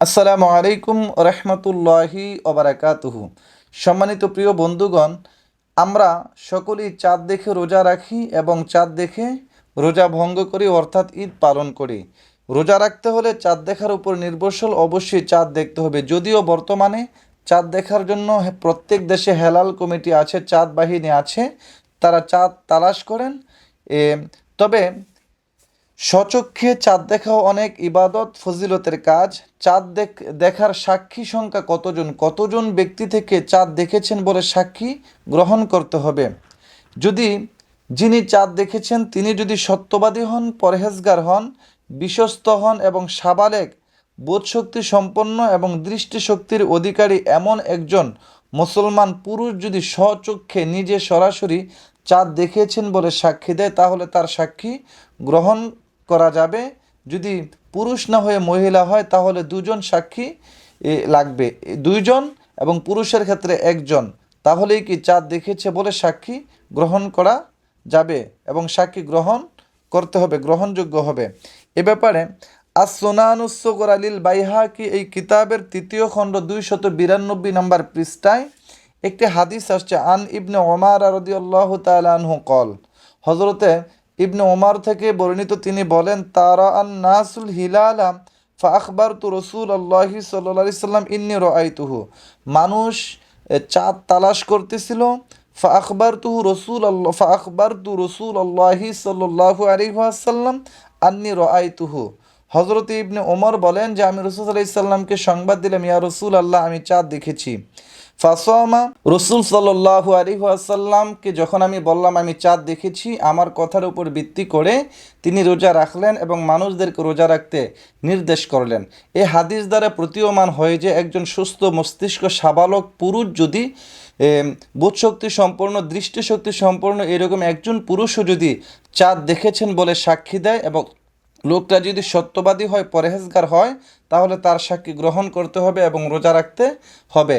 আসসালামু আলাইকুম রহমতুল্লাহি ওবরাকাতুহু। সম্মানিত প্রিয় বন্ধুগণ, আমরা সকলেই চাঁদ দেখে রোজা রাখি এবং চাঁদ দেখে রোজা ভঙ্গ করি, অর্থাৎ ঈদ পালন করি। রোজা রাখতে হলে চাঁদ দেখার উপর নির্ভরশীল অবশ্যই চাঁদ দেখতে হবে। যদিও বর্তমানে চাঁদ দেখার জন্য প্রত্যেক দেশে হেলাল কমিটি আছে চাঁদ বাহিনী আছে, তারা চাঁদ তালাশ করেন। তবে স্বচক্ষে চাঁদ দেখাও অনেক ইবাদত, ফজিলতের কাজ। চাঁদ দেখ দেখার সাক্ষী সংখ্যা কতজন? কতজন ব্যক্তি থেকে চাঁদ দেখেছেন বলে সাক্ষী গ্রহণ করতে হবে? যদি যিনি চাঁদ দেখেছেন, তিনি যদি সত্যবাদী হন, পরহেজগার হন, বিশ্বস্ত হন এবং সাবালেক, বোধশক্তি সম্পন্ন এবং দৃষ্টিশক্তির অধিকারী এমন একজন মুসলমান পুরুষ যদি স্বচক্ষে নিজে সরাসরি চাঁদ দেখিয়েছেন বলে সাক্ষী দেয়, তাহলে তার সাক্ষী গ্রহণ করা যাবে। যদি পুরুষ না হয়ে মহিলা হয়, তাহলে দুজন সাক্ষী লাগবে। দুইজন এবং পুরুষের ক্ষেত্রে একজন। তাহলেই কি চাঁদ দেখেছে বলে সাক্ষী গ্রহণ করা যাবে এবং সাক্ষী গ্রহণ করতে হবে, গ্রহণযোগ্য হবে। এ ব্যাপারে আসোনানুসগর আলিল বাইহাকি এই কিতাবের তৃতীয় খণ্ড দুইশত বিরানব্বই নম্বর পৃষ্ঠায় একটি হাদিস আসছে, আন ইবনে ওমার রদিয়াল্লাহু তাআলা আনহু কল। হজরতে ইবনে ওমার থেকে বর্ণিত তিনি বলেন, তারা আন নাসুল হিলালা ফা আখবার তু রসুল আল্লাহি সাল্লি সাল্লাম ইন্নি রাইতুহু মানুষ চাঁদ তালাশ করতেছিল ফা আখবার তুহু রসুল আল্লাহ ফা আখবার তু রসুল আল্লাহি সাল্লাহু আলিহাসাল্লাম আন্নি রাইতুহু হজরত ইবনে ওমর বলেন যে, আমি রসুল আলাইসাল্লামকে সংবাদ দিলাম, ইয়া রসুল আল্লাহ আমি চাঁদ দেখেছি। ফাসমা রসুল সাল্লাহু আলী আসাল্লামকে যখন আমি বললাম, আমি চাঁদ দেখেছি, আমার কথার উপর ভিত্তি করে তিনি রোজা রাখলেন এবং মানুষদেরকে রোজা রাখতে নির্দেশ করলেন। এই হাদিস দ্বারা প্রতীয়মান হয় যে, একজন সুস্থ মস্তিষ্ক সাবালক পুরুষ যদি বোধশক্তি সম্পন্ন, দৃষ্টিশক্তি সম্পন্ন এরকম একজন পুরুষও যদি চাঁদ দেখেছেন বলে সাক্ষী দেয় এবং লোকটা যদি সত্যবাদী হয়, পরহেজগার হয়, তাহলে তার সাক্ষী গ্রহণ করতে হবে এবং রোজা রাখতে হবে।